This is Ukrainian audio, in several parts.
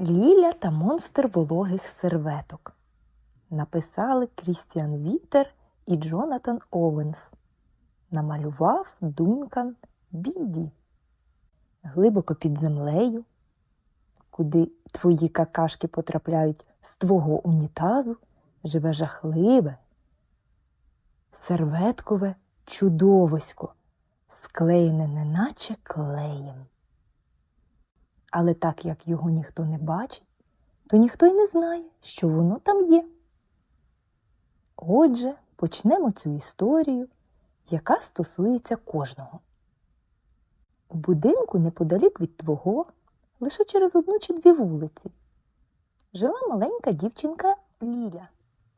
Ліля та монстр вологих серветок. Написали Крістіан Вітер і Джонатан Овенс. Намалював Дункан Біді. Глибоко під землею, куди твої какашки потрапляють з твого унітазу, живе жахливе, серветкове чудовисько, склеєне неначе клеєм. Але так як його ніхто не бачить, то ніхто й не знає, що воно там є. Отже, почнемо цю історію, яка стосується кожного. У будинку неподалік від твого, лише через одну чи дві вулиці, жила маленька дівчинка Ліля,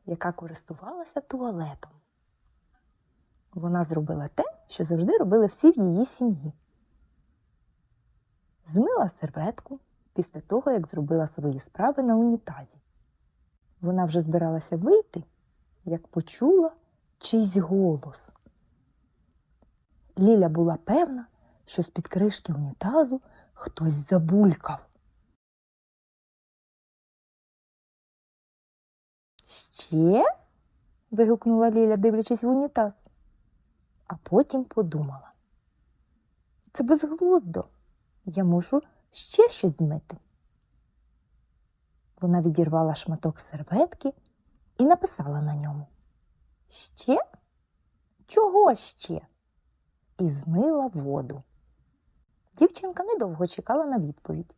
яка користувалася туалетом. Вона зробила те, що завжди робили всі в її сім'ї змила серветку після того, як зробила свої справи на унітазі. Вона вже збиралася вийти, як почула чийсь голос. Ліля була певна, що з-під кришки унітазу хтось забулькав. Ще? вигукнула Ліля, дивлячись в унітаз, а потім подумала. Це безглуздо. Я можу ще щось змити. Вона відірвала шматок серветки і написала на ньому. Ще? Чого ще? І змила воду. Дівчинка недовго чекала на відповідь.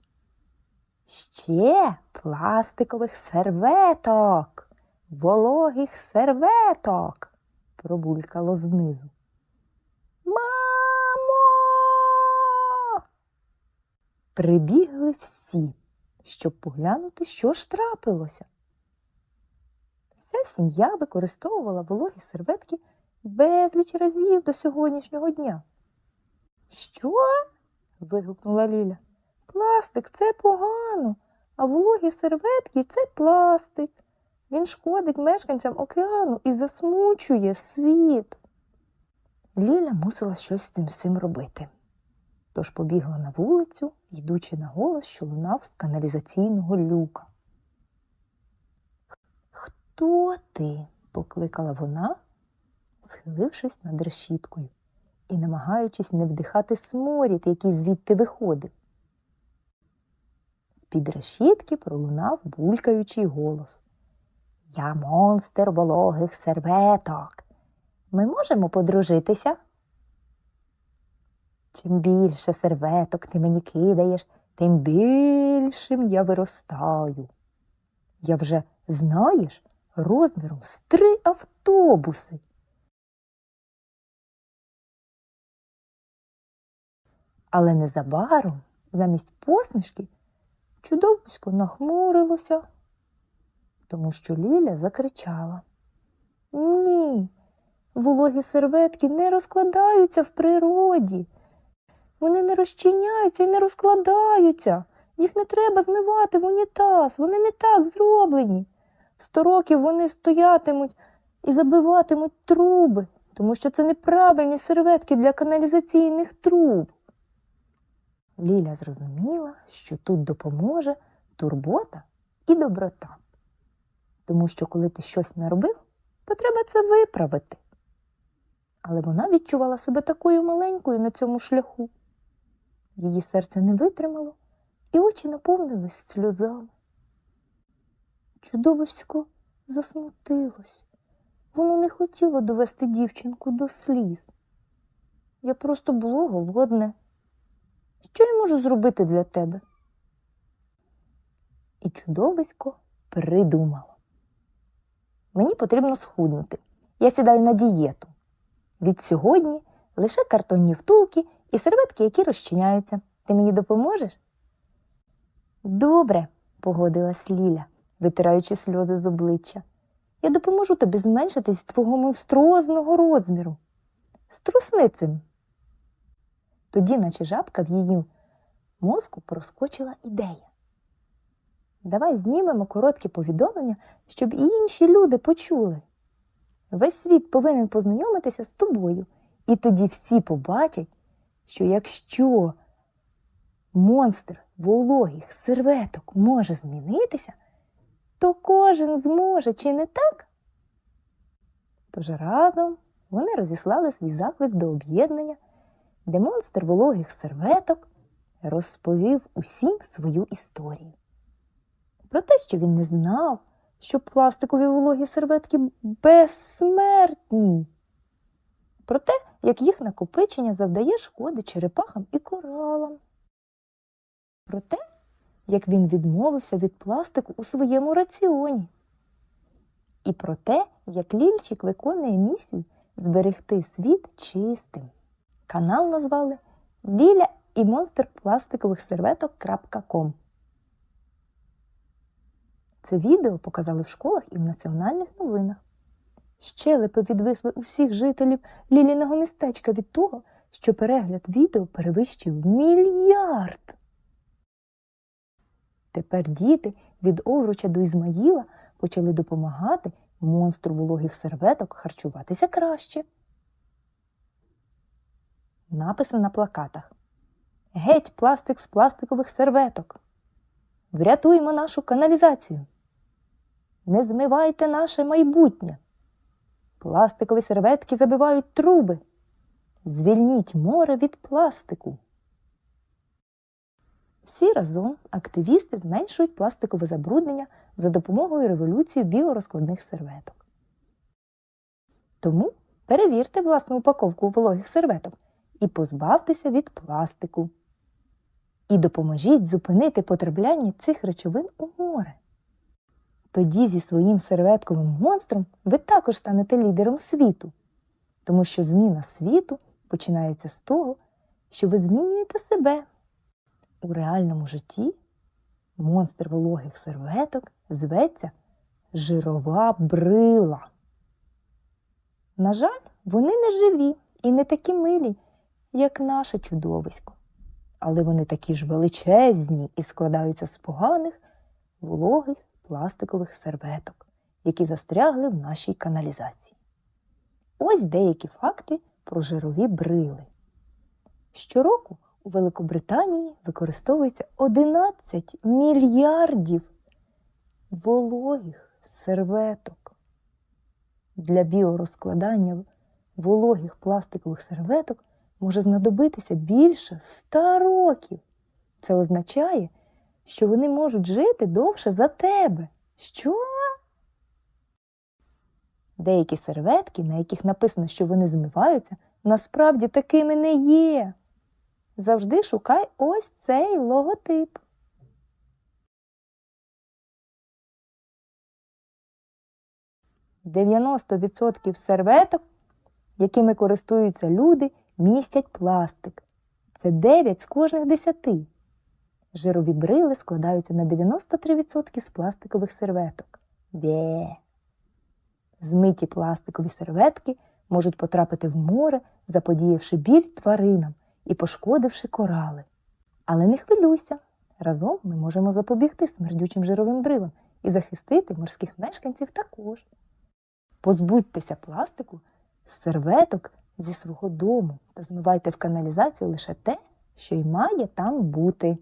Ще пластикових серветок, вологих серветок, пробулькало знизу. Прибігли всі, щоб поглянути, що ж трапилося. Вся сім'я використовувала вологі серветки безліч разів до сьогоднішнього дня. Що? вигукнула Ліля. Пластик це погано, а вологі серветки це пластик. Він шкодить мешканцям океану і засмучує світ. Ліля мусила щось з цим всім робити. Тож побігла на вулицю, йдучи на голос, що лунав з каналізаційного люка. Хто ти? покликала вона, схилившись над решіткою і намагаючись не вдихати сморід, який звідти виходив. З-під решітки пролунав булькаючий голос. Я монстр вологих серветок. Ми можемо подружитися? Чим більше серветок ти мені кидаєш, тим більшим я виростаю. Я вже, знаєш, розміром з три автобуси. Але незабаром, замість посмішки, чудовисько нахмурилося, тому що Ліля закричала. Ні, вологі серветки не розкладаються в природі. Вони не розчиняються і не розкладаються. Їх не треба змивати в унітаз. Вони не так зроблені. Сто років вони стоятимуть і забиватимуть труби, тому що це неправильні серветки для каналізаційних труб. Ліля зрозуміла, що тут допоможе турбота і доброта. Тому що, коли ти щось не робив, то треба це виправити. Але вона відчувала себе такою маленькою на цьому шляху. Її серце не витримало, і очі наповнились сльозами. Чудовисько засмутилось. Воно не хотіло довести дівчинку до сліз. Я просто було голодне. Що я можу зробити для тебе? І чудовисько придумало. Мені потрібно схуднути. Я сідаю на дієту. Від сьогодні лише картонні втулки і серветки, які розчиняються. Ти мені допоможеш? Добре, погодилась Ліля, витираючи сльози з обличчя. Я допоможу тобі зменшитись твого монструозного розміру. Струсни цим. Тоді, наче жабка, в її мозку проскочила ідея. Давай знімемо короткі повідомлення, щоб і інші люди почули. Весь світ повинен познайомитися з тобою, і тоді всі побачать, що якщо монстр вологих серветок може змінитися, то кожен зможе, чи не так? Тож разом вони розіслали свій заклик до об'єднання, де монстр вологих серветок розповів усім свою історію. Про те, що він не знав, що пластикові вологі серветки безсмертні. Про те, як їх накопичення завдає шкоди черепахам і коралам. Про те, як він відмовився від пластику у своєму раціоні. І про те, як Лільчик виконує місію зберегти світ чистим. Канал назвали Ліля і монстр пластикових серветок.ком. Це відео показали в школах і в національних новинах. Щелепи відвисли у всіх жителів Ліліного містечка від того, що перегляд відео перевищив мільярд. Тепер діти від Овруча до Ізмаїла почали допомагати монстру вологих серветок харчуватися краще. Написи на плакатах. Геть пластик з пластикових серветок. Врятуймо нашу каналізацію. Не змивайте наше майбутнє. Пластикові серветки забивають труби. Звільніть море від пластику. Всі разом активісти зменшують пластикове забруднення за допомогою революції біорозкладних серветок. Тому перевірте власну упаковку вологих серветок і позбавтеся від пластику. І допоможіть зупинити потрапляння цих речовин у море. Тоді зі своїм серветковим монстром ви також станете лідером світу, тому що зміна світу починається з того, що ви змінюєте себе. У реальному житті монстр вологих серветок зветься жирова брила. На жаль, вони не живі і не такі милі, як наше чудовисько. Але вони такі ж величезні і складаються з поганих вологих пластикових серветок, які застрягли в нашій каналізації. Ось деякі факти про жирові брили. Щороку у Великобританії використовується 11 мільярдів вологих серветок. Для біорозкладання вологих пластикових серветок може знадобитися більше 100 років. Це означає, що вони можуть жити довше за тебе. Що? Деякі серветки, на яких написано, що вони змиваються, насправді такими не є. Завжди шукай ось цей логотип. Дев'яносто відсотків серветок, якими користуються люди, містять пластик. Це 9 з кожних 10. Жирові брили складаються на 93% з пластикових серветок. Бє. Змиті пластикові серветки можуть потрапити в море, заподіявши біль тваринам і пошкодивши корали. Але не хвилюйся. Разом ми можемо запобігти смердючим жировим брилам і захистити морських мешканців також. Позбудьтеся пластику з серветок зі свого дому та змивайте в каналізацію лише те, що й має там бути.